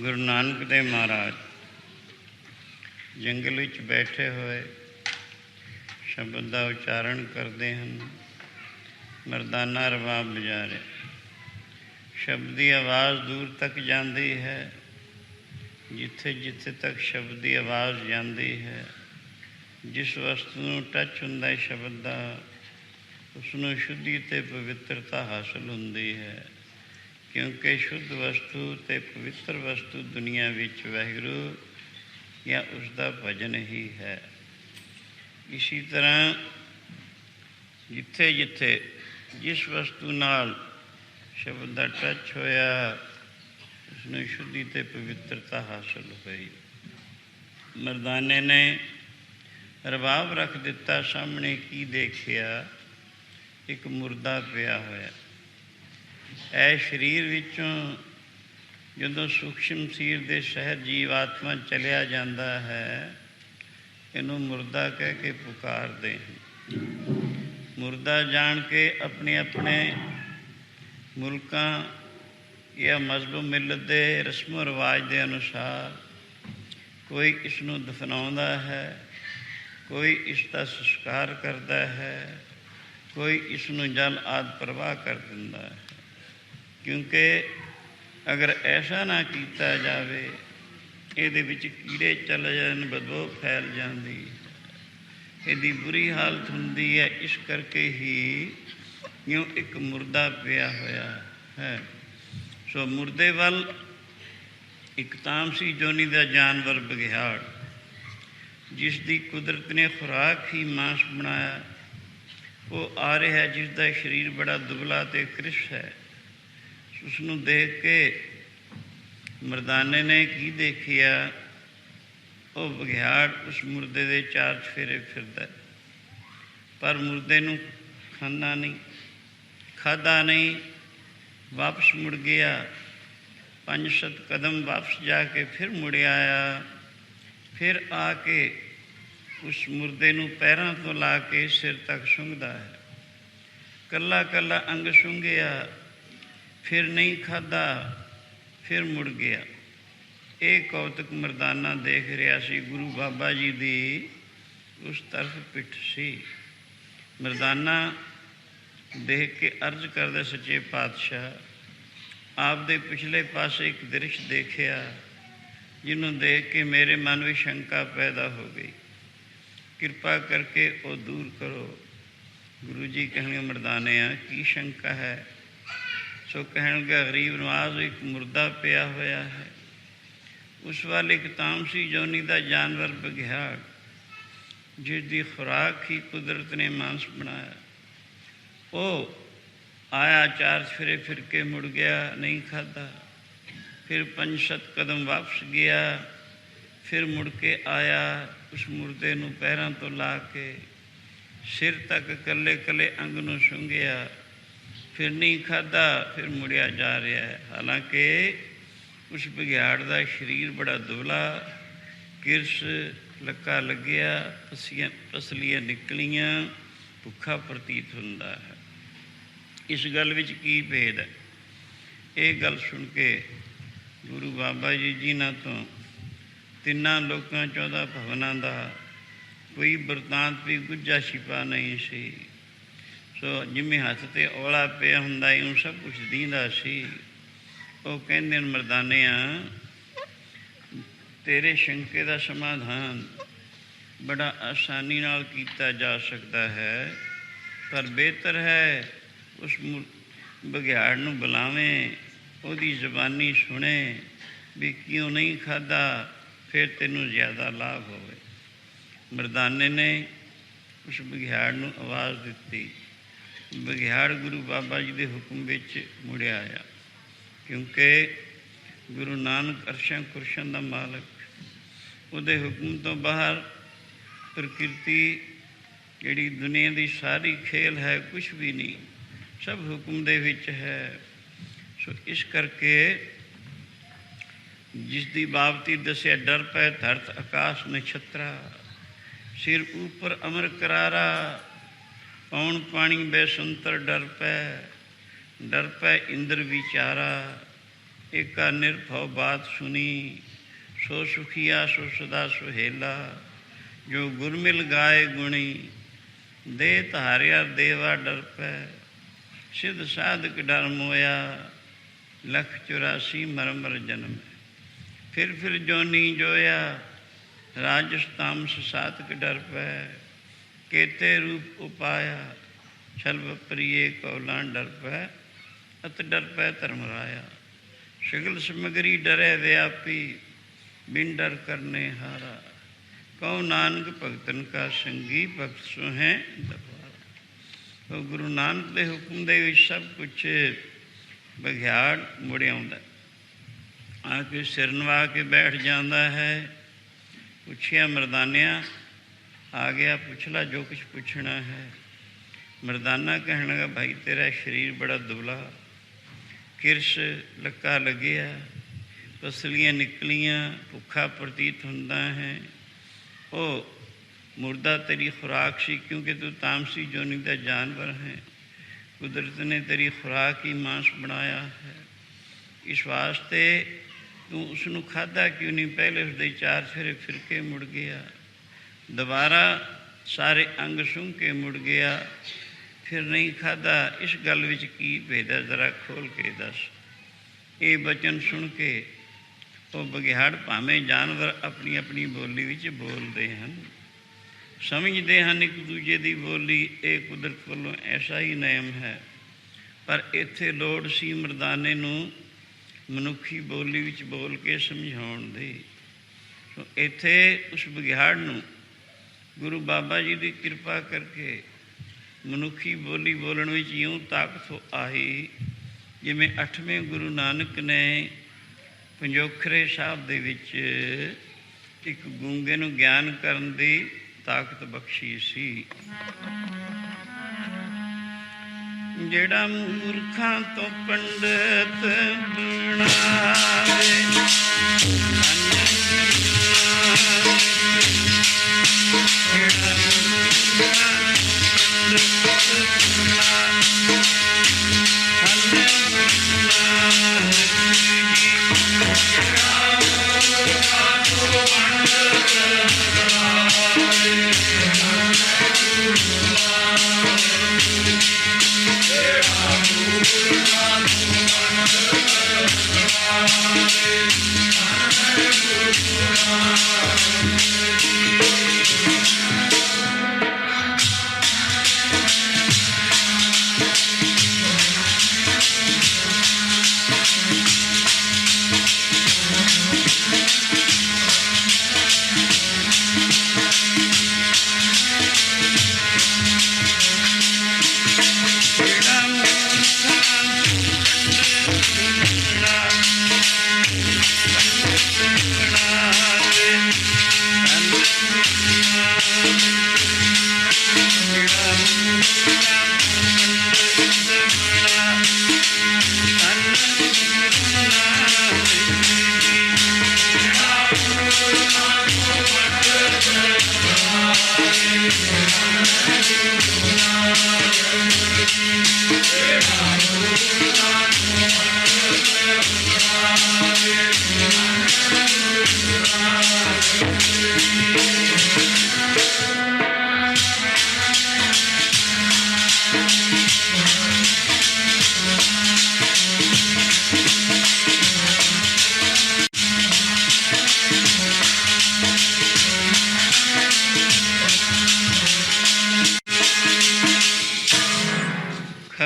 ਗੁਰੂ ਨਾਨਕ ਦੇਵ ਮਹਾਰਾਜ, ਜੰਗਲ ਵਿੱਚ ਬੈਠੇ ਹੋਏ ਸ਼ਬਦ ਦਾ ਉਚਾਰਨ ਕਰਦੇ ਹਨ। ਮਰਦਾਨਾ ਰਵਾਬ ਬਜਾ ਰਿਹਾ ਸ਼ਬਦ ਦੀ ਆਵਾਜ਼ ਦੂਰ ਤੱਕ ਜਾਂਦੀ ਹੈ, ਜਿੱਥੇ ਜਿੱਥੇ ਤੱਕ ਸ਼ਬਦ ਦੀ ਆਵਾਜ਼ ਜਾਂਦੀ ਹੈ। ਜਿਸ ਵਸਤੂ ਨੂੰ ਟੱਚ ਹੁੰਦਾ ਹੈ ਸ਼ਬਦ ਦਾ ਉਸ ਨੂੰ ਸ਼ੁੱਧੀ ਤੇ ਪਵਿੱਤਰਤਾ ਹਾਸਲ ਹੁੰਦੀ ਹੈ। ਕਿਉਂਕਿ ਸ਼ੁੱਧ ਵਸਤੂ ਤੇ ਪਵਿੱਤਰ ਵਸਤੂ ਦੁਨੀਆ ਵਿੱਚ ਵਾਹਿਗੁਰੂ ਜਾਂ ਉਸ ਦਾ ਭਜਨ ਹੀ ਹੈ। ਇਸੇ ਤਰ੍ਹਾਂ ਜਿੱਥੇ ਜਿੱਥੇ ਜਿਸ ਵਸਤੂ ਨਾਲ ਸ਼ਬਦ ਦਾ ਟੱਚ ਹੋਇਆ ਉਸ ਨੂੰ ਸ਼ੁੱਧੀ ਤੇ ਪਵਿੱਤਰਤਾ ਹਾਸਲ ਹੋਈ। ਮਰਦਾਨੇ ਨੇ ਰਬਾਬ ਰੱਖ ਦਿੱਤਾ, ਸਾਹਮਣੇ ਕੀ ਦੇਖਿਆ? ਇੱਕ ਮੁਰਦਾ ਪਿਆ ਹੋਇਆ। ਇਹ ਸਰੀਰ ਵਿੱਚੋਂ ਜਦੋਂ ਸੂਖਸ਼ਮ ਸਰੀਰ ਦੇ ਸ਼ਹਿਰ ਜੀਵਾਤਮਾ ਚਲਿਆ ਜਾਂਦਾ ਹੈ, ਇਹਨੂੰ ਮੁਰਦਾ ਕਹਿ ਕੇ ਪੁਕਾਰਦੇ ਹਨ। ਮੁਰਦਾ ਜਾਣ ਕੇ ਆਪਣੇ ਆਪਣੇ ਮੁਲਕਾਂ ਜਾਂ ਮਜ਼ਹਬ ਮਿਲਤ ਦੇ ਰਸਮੋ ਰਿਵਾਜ ਦੇ ਅਨੁਸਾਰ ਕੋਈ ਇਸ ਨੂੰ ਦਫਨਾਉਂਦਾ ਹੈ, ਕੋਈ ਇਸ ਦਾ ਸੰਸਕਾਰ ਕਰਦਾ ਹੈ, ਕੋਈ ਇਸ ਨੂੰ ਜਲ ਆਦ ਪ੍ਰਵਾਹ ਕਰ ਦਿੰਦਾ ਹੈ। ਕਿਉਂਕਿ ਅਗਰ ਐਸਾ ਨਾ ਕੀਤਾ ਜਾਵੇ, ਇਹਦੇ ਵਿੱਚ ਕੀੜੇ ਚਲੇ ਜਾਣ, ਬਦਬੂ ਫੈਲ ਜਾਂਦੀ ਇਹਦੀ ਬੁਰੀ ਹਾਲਤ ਹੁੰਦੀ ਹੈ, ਇਸ ਕਰਕੇ ਹੀ ਜਿਉਂ ਇੱਕ ਮੁਰਦਾ ਪਿਆ ਹੋਇਆ ਹੈ। ਸੋ ਮੁਰਦੇ ਵੱਲ ਇੱਕ ਤਾਮਸੀ ਜੋਨੀ ਦਾ ਜਾਨਵਰ ਬਗਿਆੜ, ਜਿਸ ਦੀ ਕੁਦਰਤ ਨੇ ਖੁਰਾਕ ਹੀ ਮਾਸ ਬਣਾਇਆ। ਉਹ ਆ ਰਿਹਾ ਜਿਸ ਦਾ ਸਰੀਰ ਬੜਾ ਦੁਬਲਾ ਤੇ ਕ੍ਰਿਸ਼ ਹੈ। ਉਸ ਨੂੰ ਦੇਖ ਕੇ ਮਰਦਾਨੇ ਨੇ ਕੀ ਦੇਖਿਆ? ਉਹ ਬਗਿਆੜ ਉਸ ਮੁਰਦੇ ਦੇ ਚਾਰ ਫੇਰੇ ਫਿਰਦਾ ਪਰ ਮੁਰਦੇ ਨੂੰ ਖਾਂਦਾ ਨਹੀਂ, ਖਾਦਾ ਨਹੀਂ, ਵਾਪਸ ਮੁੜ ਗਿਆ। ਪੰਜ ਸੱਤ ਕਦਮ ਵਾਪਸ ਜਾ ਕੇ ਫਿਰ ਮੁੜ ਆਇਆ। ਫਿਰ ਆ ਕੇ ਉਸ ਮੁਰਦੇ ਨੂੰ ਪੈਰਾਂ ਤੋਂ ਲਾ ਕੇ ਸਿਰ ਤੱਕ ਸੁੰਘਦਾ ਹੈ। ਕੱਲਾ ਕੱਲਾ ਅੰਗ ਸੁੰਘਿਆ। ਫਿਰ ਨਹੀਂ ਖਾਦਾ ਫਿਰ ਮੁੜ ਗਿਆ। ਇਹ ਕੌਤਕ ਮਰਦਾਨਾ ਦੇਖ ਰਿਹਾ ਸੀ, ਗੁਰੂ ਬਾਬਾ ਜੀ ਦੀ ਉਸ ਤਰਫ ਪਿੱਠ ਸੀ। ਮਰਦਾਨਾ ਦੇਖ ਕੇ ਅਰਜ਼ ਕਰਦੇ, ਸੱਚੇ ਪਾਤਸ਼ਾਹ, ਆਪ ਦੇ ਪਿਛਲੇ ਪਾਸੇ ਇੱਕ ਦ੍ਰਿਸ਼ ਦੇਖਿਆ, ਜਿਹਨੂੰ ਦੇਖ ਕੇ ਮੇਰੇ ਮਨ ਵਿੱਚ ਸ਼ੰਕਾ ਪੈਦਾ ਹੋ ਗਈ। ਕਿਰਪਾ ਕਰਕੇ ਉਹ ਦੂਰ ਕਰੋ। ਗੁਰੂ ਜੀ ਕਹਿਣਗੇ ਮਰਦਾਨੇ ਆ ਕੀ ਸ਼ੰਕਾ ਹੈ? ਸੋ ਕਹਿਣਗੇ ਗਰੀਬ ਨਵਾਜ਼, ਇੱਕ ਮੁਰਦਾ ਪਿਆ ਹੋਇਆ ਹੈ। ਉਸ ਵੱਲ ਇੱਕ ਤਾਮਸੀ ਜੋਨੀ ਦਾ ਜਾਨਵਰ ਬਗਿਆੜ ਜਿਸ ਦੀ ਖੁਰਾਕ ਹੀ ਕੁਦਰਤ ਨੇ ਮਾਨਸ ਬਣਾਇਆ। ਉਹ ਆਇਆ, ਚਾਰ ਫਿਰੇ ਫਿਰ ਕੇ ਮੁੜ ਗਿਆ, ਨਹੀਂ ਖਾਦਾ ਫਿਰ ਪੰਜ ਸੱਤ ਕਦਮ ਵਾਪਸ ਗਿਆ, ਫਿਰ ਮੁੜ ਕੇ ਆਇਆ, ਉਸ ਮੁਰਦੇ ਨੂੰ ਪੈਰਾਂ ਤੋਂ ਲਾ ਕੇ ਸਿਰ ਤੱਕ ਕੱਲੇ ਕੱਲੇ ਅੰਗ ਨੂੰ ਸੁੰਘਿਆ। ਫਿਰ ਨਹੀਂ ਖਾਦਾ ਫਿਰ ਮੁੜਿਆ ਜਾ ਰਿਹਾ ਹੈ। ਹਾਲਾਂਕਿ ਉਸ ਬਗਿਆੜ ਦਾ ਸਰੀਰ ਬੜਾ ਦੁਬਲਾ, ਕਿਰਸ ਲੱਕਾ ਲੱਗਿਆ, ਪਸੀਆਂ, ਪਸਲੀਆਂ ਨਿਕਲੀਆਂ, ਭੁੱਖਾ ਪ੍ਰਤੀਤ ਹੁੰਦਾ ਹੈ। ਇਸ ਗੱਲ ਵਿੱਚ ਕੀ ਭੇਦ ਹੈ? ਇਹ ਗੱਲ ਸੁਣ ਕੇ ਗੁਰੂ ਬਾਬਾ ਜੀ ਜਿਨ੍ਹਾਂ ਤੋਂ ਤਿੰਨਾਂ ਲੋਕਾਂ ਚੌਦਾਂ ਭਵਨਾਂ ਦਾ ਕੋਈ ਬਰਤਾਂਤ ਵੀ ਗੁੱਜਾ ਛਿਪਾ ਨਹੀਂ ਸੀ। ਸੋ ਜਿਵੇਂ ਹੱਥ ਤੇ ਔਲਾ ਪਿਆ ਹੁੰਦਾ ਹੈ ਸਭ ਕੁਝ ਦੀਂਦਾ ਸੀ। ਉਹ ਕਹਿੰਦੇ ਨੇ ਮਰਦਾਨਿਆਂ ਤੇਰੇ ਸ਼ੰਕੇ ਦਾ ਸਮਾਧਾਨ ਬੜਾ ਆਸਾਨੀ ਨਾਲ ਕੀਤਾ ਜਾ ਸਕਦਾ ਹੈ, ਪਰ ਬਿਹਤਰ ਹੈ ਉਸ ਬਗਿਆੜ ਨੂੰ ਬੁਲਾਵੇਂ, ਉਹਦੀ ਜ਼ਬਾਨੀ ਸੁਣੇ ਵੀ ਕਿਉਂ ਨਹੀਂ ਖਾਦਾ ਫਿਰ ਤੈਨੂੰ ਜ਼ਿਆਦਾ ਲਾਭ ਹੋਵੇ। ਮਰਦਾਨੇ ਨੇ ਉਸ ਬਗਿਆੜ ਨੂੰ ਆਵਾਜ਼ ਦਿੱਤੀ। ਬਗਿਆੜ ਗੁਰੂ ਬਾਬਾ ਜੀ ਦੇ ਹੁਕਮ ਵਿੱਚ ਮੁੜਿਆ ਆਇਆ। ਕਿਉਂਕਿ ਗੁਰੂ ਨਾਨਕ ਅਰਸ਼ਾਂ ਕੁਰਸ਼ਾਂ ਦਾ ਮਾਲਕ, ਉਹਦੇ ਹੁਕਮ ਤੋਂ ਬਾਹਰ ਪ੍ਰਕਿਰਤੀ ਜਿਹੜੀ ਦੁਨੀਆ ਦੀ ਸਾਰੀ ਖੇਲ ਹੈ ਕੁਝ ਵੀ ਨਹੀਂ, ਸਭ ਹੁਕਮ ਦੇ ਵਿੱਚ ਹੈ। ਸੋ ਇਸ ਕਰਕੇ ਜਿਸ ਦੀ ਬਾਬਤੀ ਦੱਸਿਆ, ਡਰ ਪੈ ਧਰਤ ਆਕਾਸ਼ ਨਛਤਰਾ, ਸਿਰ ਉੱਪਰ ਅਮਰ ਕਰਾਰਾ ਪੌਣ ਪਾਣੀ ਬੈਸੰਤਰ ਡਰ ਪੈ ਡਰ ਪੈ ਇੰਦਰ ਵਿਚਾਰਾ ਏਕਾ ਨਿਰਭਉ ਬਾਤ ਸੁਣੀ ਸੋ ਸੁਖੀਆ ਸੋ ਸਦਾ ਸੁਹੇਲਾ ਜੋ ਗੁਰ ਮਿਲ ਗਾਏ ਗੁਣੀ ਦੇ ਧਾਰਿਆ ਦੇਵਾ ਡਰ ਪੈ ਸਿਧ ਸਾਧਕ ਡਰ ਮੋਇਆ ਲਖ 84 ਮਰਮਰ ਜਨਮ ਫਿਰ ਫਿਰ ਜੋਨੀ ਜੋਇਆ ਰਾਜਸ ਤਾਮਸ ਸਾਤਕ ਡਰ ਪੈ ਕੇਤੇ ਰੂਪ ਉਪਾਇਆ ਛਲਵ ਪ੍ਰੀਏ ਕੌਲਾਂ ਡਰ ਪੈ ਅਤ ਡਰ ਪੈ ਧਰਮ ਰਾਇਆ ਸਗਲ ਸਮਗਰੀ ਡਰੇ ਵਿਆਪੀ ਬਿਨ ਡਰ ਕਰਨੇ ਹਾਰਾ ਕਉ ਨਾਨਕ ਭਗਤਨ ਕਾ ਸੰਗੀ ਭਗਤ ਸੋ ਹੈ ਦਰਬਾਰ ਉਹ ਗੁਰੂ ਨਾਨਕ ਦੇ ਹੁਕਮ ਦੇ ਵਿੱਚ ਸਭ ਕੁਝ ਬਘਿਆੜ ਮੁੜ ਆਉਂਦਾ ਆ ਕੇ ਸਿਰ ਨਵਾ ਕੇ ਬੈਠ ਜਾਂਦਾ ਹੈ ਪੁੱਛਿਆ ਮਰਦਾਨਿਆ ਆ ਗਿਆ, ਪੁੱਛ ਲੈ ਜੋ ਕੁਝ ਪੁੱਛਣਾ ਹੈ। ਮਰਦਾਨਾ ਕਹਿਣ ਲੱਗਾ, ਭਾਈ, ਤੇਰਾ ਸਰੀਰ ਬੜਾ ਦੁਬਲਾ। ਕਿਰਸ਼ ਲੱਕਾ ਲੱਗਿਆ। ਪਸਲੀਆਂ ਨਿਕਲੀਆਂ, ਭੁੱਖਾ ਪ੍ਰਤੀਤ ਹੁੰਦਾ ਹੈ। ਉਹ ਮੁਰਦਾ ਤੇਰੀ ਖੁਰਾਕ ਸੀ, ਕਿਉਂਕਿ ਤੂੰ ਤਾਮਸੀ ਜੋਨੀ ਦਾ ਜਾਨਵਰ ਹੈ। ਕੁਦਰਤ ਨੇ ਤੇਰੀ ਖੁਰਾਕ ਹੀ ਮਾंस ਬਣਾਇਆ ਹੈ। ਇਸ ਵਾਸਤੇ ਤੂੰ ਉਸ ਨੂੰ ਖਾਦਾ ਕਿਉਂ ਨਹੀਂ? ਪਹਿਲੇ ਉਸਦੇ ਚਾਰ ਫੇਰੇ ਫਿਰਕੇ ਮੁੜ ਗਿਆ। ਦੁਬਾਰਾ ਸਾਰੇ ਅੰਗ ਸੁੰਘ ਕੇ ਮੁੜ ਗਿਆ, ਫਿਰ ਨਹੀਂ ਖਾਦਾ ਇਸ ਗੱਲ ਵਿੱਚ ਕੀ ਭੇਦ? ਹੈ ਜ਼ਰਾ ਖੋਲ ਕੇ ਦੱਸ। ਇਹ ਬਚਨ ਸੁਣ ਕੇ ਉਹ ਬਗਿਆੜ ਭਾਵੇਂ ਜਾਨਵਰ ਆਪਣੀ ਆਪਣੀ ਬੋਲੀ ਵਿੱਚ ਬੋਲਦੇ ਹਨ। ਸਮਝਦੇ ਹਨ ਇੱਕ ਦੂਜੇ ਦੀ ਬੋਲੀ, ਇਹ ਕੁਦਰਤ ਵੱਲੋਂ ਐਸਾ ਹੀ ਨਿਯਮ ਹੈ। ਪਰ ਇੱਥੇ ਲੋੜ ਸੀ ਮਰਦਾਨੇ ਨੂੰ ਮਨੁੱਖੀ ਬੋਲੀ ਵਿੱਚ ਬੋਲ ਕੇ ਸਮਝਾਉਣ ਦੀ। ਸੋ ਇੱਥੇ ਉਸ ਬਗਿਆੜ ਨੂੰ ਗੁਰੂ ਬਾਬਾ ਜੀ ਦੀ ਕਿਰਪਾ ਕਰਕੇ ਮਨੁੱਖੀ ਬੋਲੀ ਬੋਲਣ ਵਿੱਚ ਇਉਂ ਤਾਕਤ ਆਈ, ਜਿਵੇਂ 8ਵੇਂ ਗੁਰੂ ਨਾਨਕ ਨੇ ਪੰਜੋਖਰੇ ਸਾਹਿਬ ਦੇ ਵਿੱਚ ਇੱਕ ਗੂੰਗੇ ਨੂੰ ਗਿਆਨ ਕਰਨ ਦੀ ਤਾਕਤ ਬਖਸ਼ੀ ਸੀ। ਜਿਹੜਾ ਮੂਰਖਾਂ ਤੋਂ ਪੰਡਤ ਬਣਾਵੇ ਜਿਹੜਾ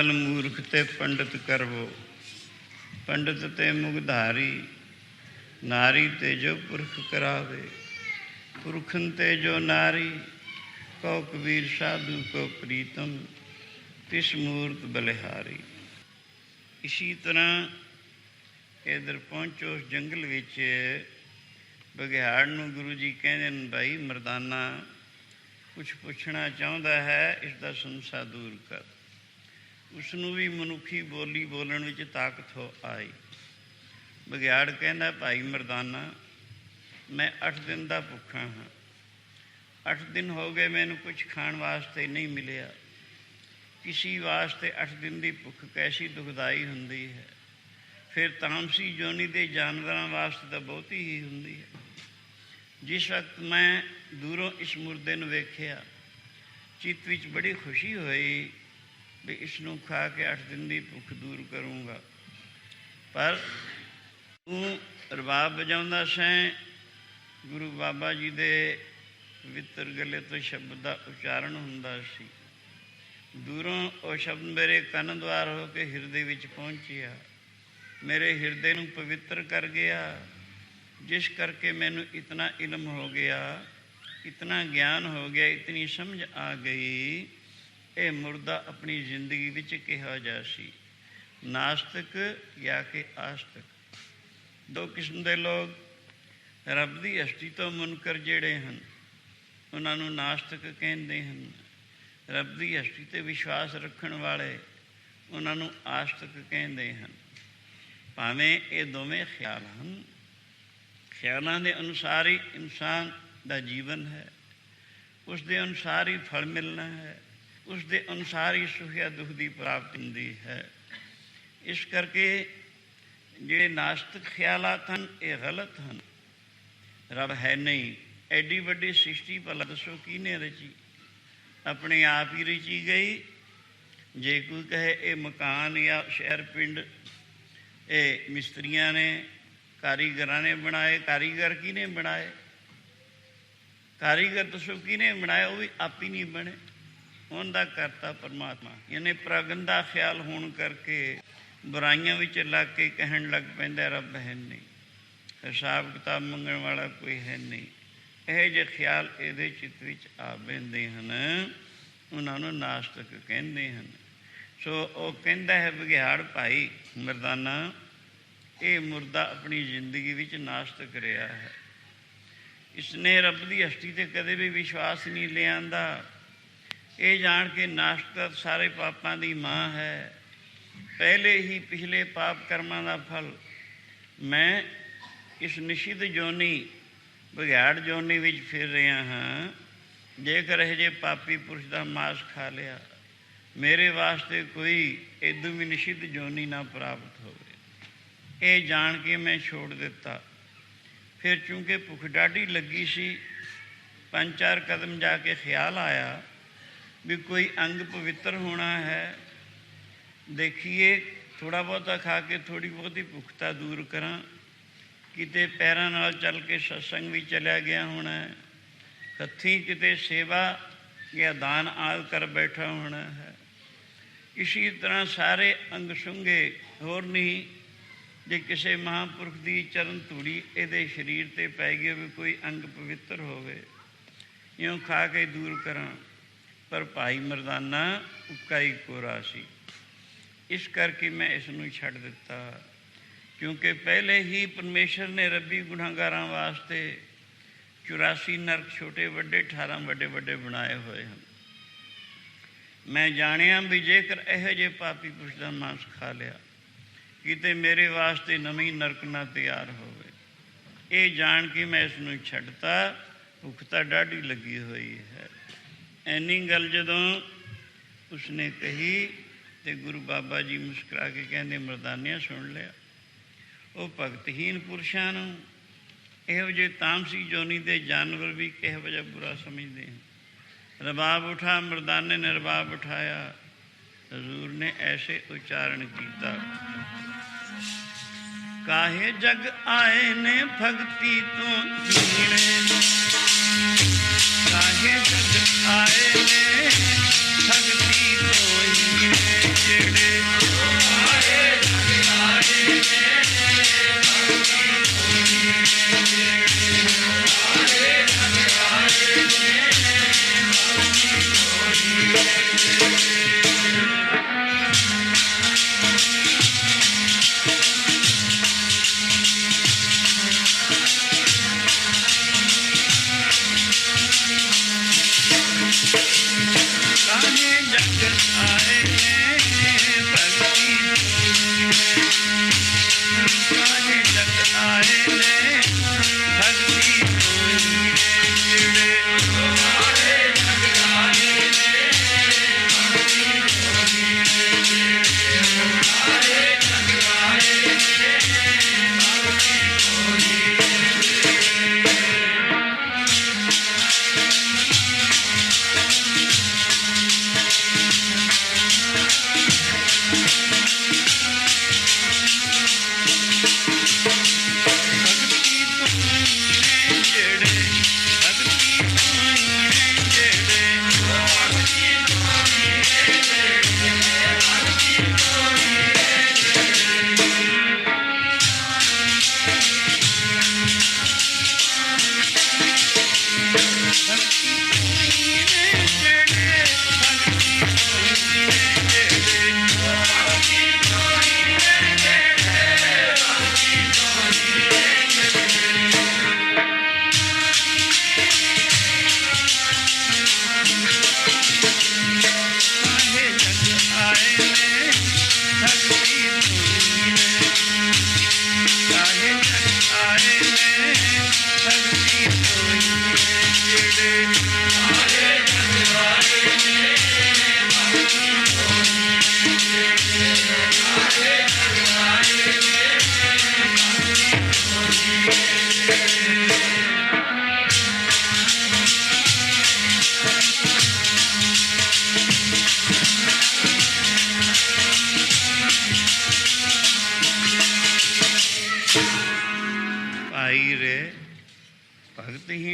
ਖਲ ਮੂਰਖ ਤੇ ਪੰਡਤ ਕਰਵੋ। ਪੰਡਤ ਤੇ ਮੁਗਧਾਰੀ ਨਾਰੀ ਤੇ ਜੋ ਪੁਰਖ ਕਰਾਵੇ। ਪੁਰਖਨ ਤੇ ਜੋ ਨਾਰੀ ਕਉ ਕਬੀਰ ਸਾਧੂ ਕੋ ਪ੍ਰੀਤਮ, ਤਿਸ ਮੂਰਤ ਬਲਿਹਾਰੀ। ਇਸੀ ਤਰ੍ਹਾਂ ਇਧਰ ਪਹੁੰਚੋ ਉਸ ਜੰਗਲ ਵਿੱਚ। ਬਗਿਆੜ ਨੂੰ ਗੁਰੂ ਜੀ ਕਹਿੰਦੇ ਨੇ, ਭਾਈ ਮਰਦਾਨਾ ਕੁਝ ਪੁੱਛਣਾ ਚਾਹੁੰਦਾ ਹੈ, ਇਸ ਦਾ ਸੰਸਾ ਦੂਰ ਕਰ। ਉਸ ਨੂੰ ਵੀ ਮਨੁੱਖੀ ਬੋਲੀ ਬੋਲਣ ਵਿੱਚ ਤਾਕਤ ਹੋ ਆਈ। ਬਗਿਆੜ ਕਹਿੰਦਾ, ਭਾਈ ਮਰਦਾਨਾ, ਮੈਂ 8 ਦਿਨ ਦਾ ਭੁੱਖਾ ਹਾਂ। 8 ਦਿਨ ਹੋ ਗਏ ਮੈਨੂੰ ਕੁਝ ਖਾਣ ਵਾਸਤੇ ਨਹੀਂ ਮਿਲਿਆ। ਕਿਸੇ ਵਾਸਤੇ 8 ਦਿਨ ਦੀ ਭੁੱਖ ਕੈਸੀ ਦੁਖਦਾਈ ਹੁੰਦੀ ਹੈ? ਫਿਰ ਤਾਮਸੀ ਜੋਨੀ ਦੇ ਜਾਨਵਰਾਂ ਵਾਸਤੇ ਤਾਂ ਬਹੁਤੀ ਹੀ ਹੁੰਦੀ ਹੈ। ਜਿਸ ਵਕਤ ਮੈਂ ਦੂਰੋਂ ਇਸ ਮੁਰਦੇ ਨੂੰ ਵੇਖਿਆ, ਚਿੱਤ ਵਿੱਚ ਬੜੀ ਖੁਸ਼ੀ ਹੋਈ ਵੀ ਇਸ ਨੂੰ ਖਾ ਕੇ 8 ਦਿਨ ਦੀ ਭੁੱਖ ਦੂਰ ਕਰੂੰਗਾ। ਪਰ ਤੂੰ ਰਬਾਬ ਵਜਾਉਂਦਾ ਸੈਂ, ਗੁਰੂ ਬਾਬਾ ਜੀ ਦੇ ਪਵਿੱਤਰ ਗਲੇ ਤੋਂ ਸ਼ਬਦ ਦਾ ਉਚਾਰਨ ਹੁੰਦਾ ਸੀ। ਦੂਰੋਂ ਉਹ ਸ਼ਬਦ ਮੇਰੇ ਕੰਨ ਦਵਾਰ ਹੋ ਕੇ ਹਿਰਦੇ ਵਿੱਚ ਪਹੁੰਚਿਆ। ਮੇਰੇ ਹਿਰਦੇ ਨੂੰ ਪਵਿੱਤਰ ਕਰ ਗਿਆ। ਜਿਸ ਕਰਕੇ ਮੈਨੂੰ ਇਤਨਾ ਇਲਮ ਹੋ ਗਿਆ, ਇਤਨਾ ਗਿਆਨ ਹੋ ਗਿਆ, ਇਤਨੀ ਸਮਝ ਆ ਗਈ। ਇਹ ਮੁਰਦਾ ਆਪਣੀ ਜ਼ਿੰਦਗੀ ਵਿੱਚ ਕਿਹਾ ਜਾ ਸੀ। ਨਾਸਤਕ ਜਾਂ ਕਿ ਆਸਤਕ। ਦੋ ਕਿਸਮ ਦੇ ਲੋਕ ਰੱਬ ਦੀ ਹਸਤੀ ਤੋਂ ਮੁਨਕਰ ਜਿਹੜੇ ਹਨ, ਉਹਨਾਂ ਨੂੰ ਨਾਸਤਿਕ ਕਹਿੰਦੇ ਹਨ। ਰੱਬ ਦੀ ਹਸਤੀ ਤੇ ਵਿਸ਼ਵਾਸ ਰੱਖਣ ਵਾਲੇ ਉਹਨਾਂ ਨੂੰ ਆਸਤਕ ਕਹਿੰਦੇ ਹਨ। ਭਾਵੇਂ ਇਹ ਦੋਵੇਂ ਖਿਆਲ ਹਨ। ਖਿਆਲਾਂ ਦੇ ਅਨੁਸਾਰ ਹੀ ਇਨਸਾਨ ਦਾ ਜੀਵਨ ਹੈ। ਉਸ ਦੇ ਅਨੁਸਾਰ ਹੀ ਫਲ ਮਿਲਣਾ ਹੈ। ਉਸ ਦੇ ਅਨੁਸਾਰ ਹੀ ਸੁਖਿਆ ਦੁੱਖ ਦੀ ਪ੍ਰਾਪਤੀ ਹੁੰਦੀ ਹੈ। ਇਸ ਕਰਕੇ ਜਿਹੜੇ ਨਾਸਤਿਕ ਖਿਆਲਾਤ ਹਨ, ਇਹ ਗਲਤ ਹਨ। ਰੱਬ ਹੈ ਨਹੀਂ। ਐਡੀ ਵੱਡੀ ਸ੍ਰਿਸ਼ਟੀ ਭਲਾ ਦੱਸੋ ਕਿਹਨੇ ਰਚੀ? ਆਪਣੇ ਆਪ ਹੀ ਰਚੀ ਗਈ। ਜੇ ਕੋਈ ਕਹੇ ਇਹ ਮਕਾਨ ਜਾਂ ਸ਼ਹਿਰ ਪਿੰਡ, ਇਹ ਮਿਸਤਰੀਆਂ ਨੇ, ਕਾਰੀਗਰਾਂ ਨੇ ਬਣਾਏ, ਕਾਰੀਗਰ ਕਿਹਨੇ ਬਣਾਏ? ਕਾਰੀਗਰ ਦੱਸੋ ਕਿਹਨੇ ਬਣਾਏ? ਉਹ ਵੀ ਆਪ ਹੀ ਨਹੀਂ ਬਣੇ। ਉਹਦਾ ਕਰਤਾ ਪਰਮਾਤਮਾ। ਯਾਨੀ ਪ੍ਰਗਨ ਦਾ ਖਿਆਲ ਹੋਣ ਕਰਕੇ ਬੁਰਾਈਆਂ ਵਿੱਚ ਲੱਗ ਕੇ ਕਹਿਣ ਲੱਗ ਪੈਂਦਾ, ਰੱਬ ਹੈ ਨਹੀਂ। ਹਿਸਾਬ ਕਿਤਾਬ ਮੰਗਣ ਵਾਲਾ ਕੋਈ ਹੈ ਨਹੀਂ। ਇਹ ਜੇ ਖਿਆਲ ਇਹਦੇ ਚਿੱਤ ਵਿੱਚ ਆ ਬੈਂਦੇ ਹਨ। ਉਹਨਾਂ ਨੂੰ ਨਾਸ਼ਤਕ ਕਹਿੰਦੇ ਹਨ। ਸੋ ਉਹ ਕਹਿੰਦਾ ਹੈ ਵਿਗਿਆੜ ਭਾਈ ਮਰਦਾਨਾ, ਇਹ ਮੁਰਦਾ ਆਪਣੀ ਜ਼ਿੰਦਗੀ ਵਿੱਚ ਨਾਸ਼ਤਕ ਰਿਹਾ ਹੈ। ਇਸਨੇ ਰੱਬ ਦੀ ਹਸਤੀ ਤੇ ਕਦੇ ਵੀ ਵਿਸ਼ਵਾਸ ਨਹੀਂ ਲਿਆਂਦਾ। ਇਹ ਜਾਣ ਕੇ ਨਾਸਤਿਕ ਸਾਰੇ ਪਾਪਾਂ ਦੀ ਮਾਂ ਹੈ। ਪਹਿਲੇ ਹੀ ਪਿਛਲੇ ਪਾਪ ਕਰਮਾਂ ਦਾ ਫਲ। ਮੈਂ ਇਸ ਨਿਸ਼ਿਤ ਜੋਨੀ ਵਿਗਿਆੜ ਜੋਨੀ ਵਿੱਚ ਫਿਰ ਰਿਹਾ ਹਾਂ। ਜੇਕਰ ਇਹ ਜੇ ਪਾਪੀ ਪੁਰਸ਼ ਦਾ ਮਾਸ ਖਾ ਲਿਆ, ਮੇਰੇ ਵਾਸਤੇ ਕੋਈ ਇਦੋਂ ਵੀ ਨਿਸ਼ਿਤ ਜੋਨੀ ਨਾ ਪ੍ਰਾਪਤ ਹੋਵੇ। ਇਹ ਜਾਣ ਕੇ ਮੈਂ ਛੋੜ ਦਿੱਤਾ। ਫਿਰ ਚੂੰਕਿ ਭੁੱਖ ਡਾਢੀ ਲੱਗੀ ਸੀ, ਪੰਜ ਚਾਰ ਕਦਮ ਜਾ ਕੇ ਖਿਆਲ ਆਇਆ। ਵੀ ਕੋਈ ਅੰਗ ਪਵਿੱਤਰ ਹੋਣਾ ਹੈ, ਦੇਖੀਏ ਥੋੜਾ ਬਹੁਤਾ ਖਾ ਕੇ ਥੋੜੀ ਬਹੁਤੀ ਭੁੱਖਤਾ ਦੂਰ ਕਰਾਂ। ਕਿਤੇ ਪੈਰਾਂ ਨਾਲ ਚੱਲ ਕੇ ਸਤਸੰਗ ਵੀ ਚਲਿਆ ਗਿਆ ਹੋਣਾ ਹੈ। ਹੱਥੀਂ ਕਿਤੇ ਸੇਵਾ ਜਾਂ ਦਾਨ ਆਦ ਕਰ ਬੈਠਾ ਹੋਣਾ ਹੈ। ਇਸੇ ਤਰ੍ਹਾਂ ਸਾਰੇ ਅੰਗ ਸੁੰਗੇ ਹੋਰ ਨਹੀਂ। ਜੇ ਕਿਸੇ ਮਹਾਂਪੁਰਖ ਦੀ ਚਰਨ ਧੂੜੀ ਇਹਦੇ ਸਰੀਰ ਤੇ ਪੈ ਗਈ ਵੀ ਕੋਈ ਅੰਗ ਪਵਿੱਤਰ ਹੋਵੇ, ਇਉਂ ਖਾ ਕੇ ਦੂਰ ਕਰਾਂ। ਪਰ ਭਾਈ ਮਰਦਾਨਾ ਉਕਾਈ ਕੋਰਾ ਸੀ। ਇਸ ਕਰਕੇ ਮੈਂ ਇਸ ਨੂੰ ਛੱਡ ਦਿੱਤਾ। ਕਿਉਂਕਿ ਪਹਿਲੇ ਹੀ ਪਰਮੇਸ਼ਰ ਨੇ ਰੱਬੀ ਗੁਨਾਹਗਾਰਾਂ ਵਾਸਤੇ 84 ਨਰਕ ਛੋਟੇ ਵੱਡੇ 18 ਵੱਡੇ ਵੱਡੇ ਬਣਾਏ ਹੋਏ ਹਨ। ਮੈਂ ਜਾਣਿਆ ਵੀ ਜੇਕਰ ਇਹੋ ਜਿਹੇ ਪਾਪੀ ਪੁਰਸ਼ ਦਾ ਮਾਂਸ ਖਾ ਲਿਆ, ਕਿਤੇ ਮੇਰੇ ਵਾਸਤੇ ਨਵੀਂ ਨਰਕ ਨਾ ਤਿਆਰ ਹੋਵੇ। ਇਹ ਜਾਣ ਕੇ ਮੈਂ ਇਸ ਨੂੰ ਛੱਡਤਾ, ਭੁੱਖ ਤਾਂ ਡਾਢੀ ਲੱਗੀ ਹੋਈ ਹੈ। ਐਨੀ ਗੱਲ ਜਦੋਂ ਉਸਨੇ ਕਹੀ ਤੇ ਗੁਰੂ ਬਾਬਾ ਜੀ ਮੁਸਕਰਾ ਕੇ ਕਹਿੰਦੇ, ਮਰਦਾਨਿਆ ਸੁਣ ਲਿਆ। ਉਹ ਭਗਤਹੀਨ ਪੁਰਸ਼ਾਂ ਨੂੰ ਇਹੋ ਜਿਹੇ ਤਾਮਸੀ ਜੋਨੀ ਦੇ ਜਾਨਵਰ ਵੀ ਕਿਹੋ ਜਿਹਾ ਬੁਰਾ ਸਮਝਦੇ ਹਨ। ਰਬਾਬ ਉਠਾ, ਮਰਦਾਨੇ ਨੇ ਰਬਾਬ ਉਠਾਇਆ। ਹਜ਼ੂਰ ਨੇ ਐਸੇ ਉਚਾਰਨ ਕੀਤਾ। ਕਾਹੇ ਜਗ ਆਏ ਨੇ ਭਗਤੀ ਤੋਂ ਹੀਣੇ ਕਾਹੇ ਆਏ ਨੇ ਭਗਤੀ ਤੋਂ ਜਿਹੜੇ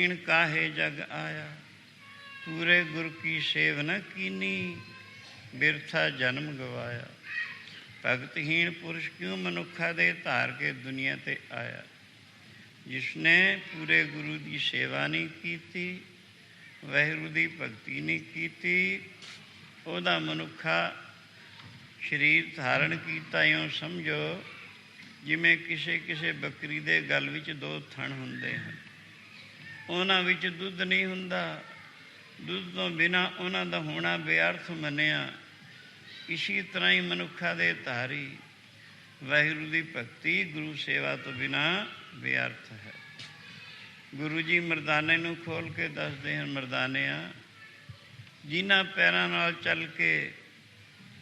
ਭਗਤਹੀਣ ਕਾਹੇ ਜਗ ਆਇਆ? ਪੂਰੇ ਗੁਰ ਕੀ ਸੇਵ ਨ ਕੀਨੀ? ਬਿਰਥਾ ਜਨਮ ਗਵਾਇਆ। ਭਗਤਹੀਣ ਪੁਰਸ਼ ਕਿਉ ਮਨੁੱਖਾ ਦੇ ਧਾਰ ਕੇ ਦੁਨੀਆ ਤੇ ਆਇਆ? ਜਿਸਨੇ ਪੂਰੇ ਗੁਰੂ ਦੀ ਸੇਵਾ ਨਹੀਂ ਕੀਤੀ, ਵਹਿਰੂ ਦੀ ਭਗਤੀ ਨਹੀਂ ਕੀਤੀ, ਉਹਦਾ ਮਨੁੱਖਾ ਸਰੀਰ ਧਾਰਨ ਕੀਤਾ, ਇਉਂ ਸਮਝੋ, ਜਿਵੇਂ ਕਿਸੇ ਕਿਸੇ ਬੱਕਰੀ ਦੇ ਗਲ ਵਿੱਚ ਦੋ ਥਣ ਹੁੰਦੇ ਹਨ। ਉਹਨਾਂ ਵਿੱਚ ਦੁੱਧ ਨਹੀਂ ਹੁੰਦਾ। ਦੁੱਧ ਤੋਂ ਬਿਨਾ ਉਹਨਾਂ ਦਾ ਹੋਣਾ ਬੇਅਰਥ ਮੰਨਿਆ। ਇਸੇ ਤਰ੍ਹਾਂ ਹੀ ਮਨੁੱਖਾ ਦੇ ਧਾਰੀ ਵਾਹਿਗੁਰੂ ਦੀ ਭਗਤੀ ਗੁਰੂ ਸੇਵਾ ਤੋਂ ਬਿਨਾ ਬੇਅਰਥ ਹੈ। ਗੁਰੂ ਜੀ ਮਰਦਾਨੇ ਨੂੰ ਖੋਲ ਕੇ ਦੱਸਦੇ ਹਨ, ਮਰਦਾਨਿਆਂ, ਜਿਨ੍ਹਾਂ ਪੈਰਾਂ ਨਾਲ ਚੱਲ ਕੇ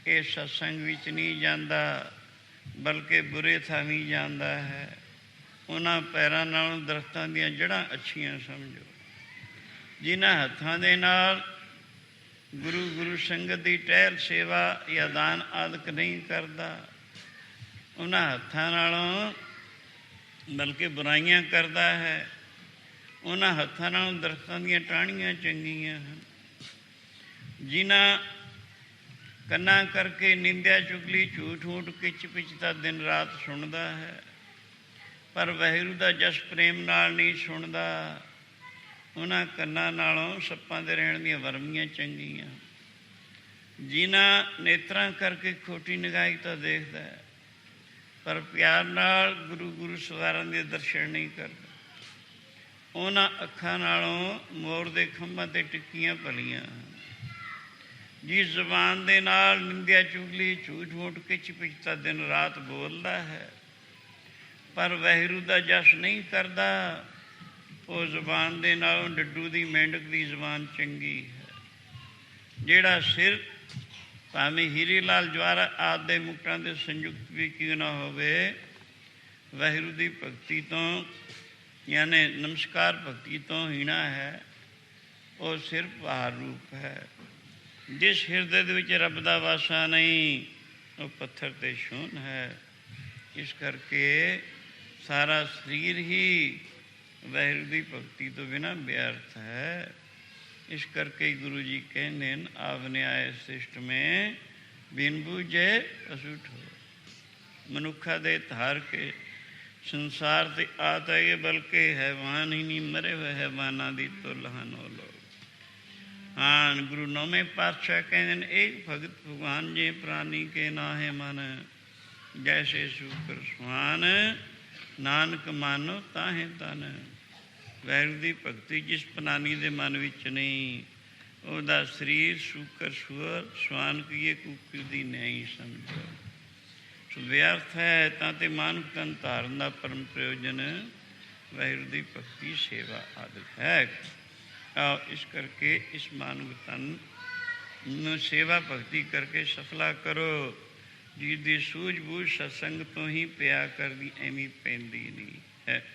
ਇਹ ਸਤਸੰਗ ਵਿੱਚ ਨਹੀਂ ਜਾਂਦਾ, ਬਲਕਿ ਬੁਰੇ ਥਾਂ ਵੀ ਜਾਂਦਾ ਹੈ। ਉਹਨਾਂ ਪੈਰਾਂ ਨਾਲੋਂ ਦਰਖਤਾਂ ਦੀਆਂ ਜੜ੍ਹਾਂ ਅੱਛੀਆਂ ਸਮਝੋ। ਜਿਨ੍ਹਾਂ ਹੱਥਾਂ ਦੇ ਨਾਲ ਗੁਰੂ ਗੁਰੂ ਸੰਗਤ ਦੀ ਟਹਿਲ ਸੇਵਾ ਜਾਂ ਦਾਨ ਆਦਿਕ ਨਹੀਂ ਕਰਦਾ, ਉਹਨਾਂ ਹੱਥਾਂ ਨਾਲੋਂ ਬਲਕਿ ਬੁਰਾਈਆਂ ਕਰਦਾ ਹੈ, ਉਹਨਾਂ ਹੱਥਾਂ ਨਾਲੋਂ ਦਰਖਤਾਂ ਦੀਆਂ ਟਾਹਣੀਆਂ ਚੰਗੀਆਂ ਹਨ। ਜਿਨ੍ਹਾਂ ਕੰਨਾਂ ਕਰਕੇ ਨਿੰਦਿਆ ਚੁਗਲੀ ਝੂਠ ਝੂਠ ਕਿਚ ਪਿਚ ਦਾ ਦਿਨ ਰਾਤ ਸੁਣਦਾ ਹੈ ਪਰ ਵਹਿਰੂ ਦਾ ਜਸ ਪ੍ਰੇਮ ਨਾਲ ਨਹੀਂ ਸੁਣਦਾ। ਉਹਨਾਂ ਕੰਨਾਂ ਨਾਲੋਂ ਸੱਪਾਂ ਦੇ ਰਹਿਣ ਦੀਆਂ ਵਰਮੀਆਂ ਚੰਗੀਆਂ। ਜਿਨ੍ਹਾਂ ਨੇਤਰਾਂ ਕਰਕੇ ਖੋਟੀ ਨਿਗਾਹੀ ਤਾਂ ਦੇਖਦਾ ਹੈ, ਪਰ ਪਿਆਰ ਨਾਲ ਗੁਰੂ ਗੁਰੂ ਸਵਾਰਾਂ ਦੇ ਦਰਸ਼ਨ ਨਹੀਂ ਕਰਦਾ। ਉਹਨਾਂ ਅੱਖਾਂ ਨਾਲੋਂ ਮੋਰ ਦੇ ਖੰਭਾਂ ਤੇ ਟਿੱਕੀਆਂ ਭਲੀਆਂ। ਹਨ ਜਿਸ ਜ਼ਬਾਨ ਦੇ ਨਾਲ ਨਿੰਦਿਆ ਚੁਗਲੀ ਝੂਠ ਮੂਠ ਕਿਚ ਪਿਚਤਾ ਦਿਨ ਰਾਤ ਬੋਲਦਾ ਹੈ। ਪਰ ਵਹਿਰੂ ਦਾ ਜਸ ਨਹੀਂ ਕਰਦਾ ਉਹ ਜ਼ਬਾਨ ਦੇ ਨਾਲੋਂ ਡੱਡੂ ਦੀ ਮੇਂਢਕ ਦੀ ਜ਼ਬਾਨ ਚੰਗੀ ਹੈ। ਜਿਹੜਾ ਸਿਰ ਭਾਵੇਂ ਹੀਰੇ ਲਾਲ ਜਵਾਰਾ ਆਦ ਦੇ ਮੁਕਟਾਂ ਦੇ ਸੰਯੁਕਤ ਵੀ ਕਿਉਂ ਨਾ ਹੋਵੇ ਵਹਿਰੂ ਦੀ ਭਗਤੀ ਤੋਂ ਯਾਨੀ ਨਮਸਕਾਰ ਭਗਤੀ ਤੋਂ ਹੀਣਾ ਹੈ, ਉਹ ਸਿਰਫ ਭਾਰ ਰੂਪ ਹੈ। ਜਿਸ ਹਿਰਦੇ ਦੇ ਵਿੱਚ ਰੱਬ ਦਾ ਵਾਸਾ ਨਹੀਂ, ਉਹ ਪੱਥਰ ਤੇ ਸ਼ੂਨ ਹੈ। ਇਸ ਕਰਕੇ ਸਾਰਾ ਸਰੀਰ ਹੀ ਵਹਿਰੂ ਦੀ ਭਗਤੀ ਤੋਂ ਬਿਨਾ ਬੇਅਰਥ ਹੈ ਇਸ ਕਰਕੇ ਗੁਰੂ ਜੀ ਕਹਿੰਦੇ ਨੇ ਆਵਨੇ ਆਏ ਸਿਸ਼ਟ ਮੇ ਬਿਨ ਬੂਝੇ ਅਸੂਠ ਹੋ ਮਨੁੱਖਾ ਦੇ ਧਾਰ ਕੇ ਸੰਸਾਰ ਤੇ ਆਤ ਹੈ ਬਲਕਿ ਹੈਵਾਨ ਹੀ ਨਹੀਂ ਮਰੇ ਹੋਏ ਹੈਵਾਨਾਂ ਦੀ ਤੁਲ ਹਨ ਉਹ ਲੋਕ ਹਾਂ ਗੁਰੂ ਨੌਵੇਂ ਪਾਤਸ਼ਾਹ ਕਹਿੰਦੇ ਨੇ ਇੱਕ ਭਗਤ ਭਗਵਾਨ ਜੇ ਪ੍ਰਾਨੀ ਕੇ ਨਾਹੇ ਮਨ ਜੈਸੇ ਸੂਕਰ ਸੁਹਾਨ ਨਾਨਕ ਮਾਨੋ ਤਾਹੇ ਤਨ। ਵੈਰ ਦੀ ਭਗਤੀ ਜਿਸ ਪਨਾਨੀ ਦੇ ਮਨ ਵਿੱਚ ਨਹੀਂ, ਉਹਦਾ ਸਰੀਰ ਸੂਕਰ ਸੁਰ ਸਵਾਨ ਕੀਏ ਕੁਕਰ ਦੀ ਨਹੀਂ ਸਮਝੋ। ਸੋ ਵਿਅਰਥ ਹੈ ਤਾਂ ਤੇ ਮਾਨੁਕ ਤਨ ਧਾਰਨ ਦਾ ਪਰਮ ਪ੍ਰਯੋਜਨ, ਵੈਰ ਦੀ ਭਗਤੀ ਸੇਵਾ ਆਦਿ ਹੈ। ਆਓ ਇਸ ਕਰਕੇ ਇਸ ਮਾਨਵ ਤਨ ਨੂੰ ਸੇਵਾ ਭਗਤੀ ਕਰਕੇ ਸਫਲਾ ਕਰੋ। ਜਿਸ ਦੀ ਸੂਝ ਬੂਝ ਸਤਸੰਗ ਤੋਂ ਹੀ ਪਿਆ ਕਰਦੀ ਐਵੇਂ ਪੈਂਦੀ ਨਹੀਂ ਹੈ।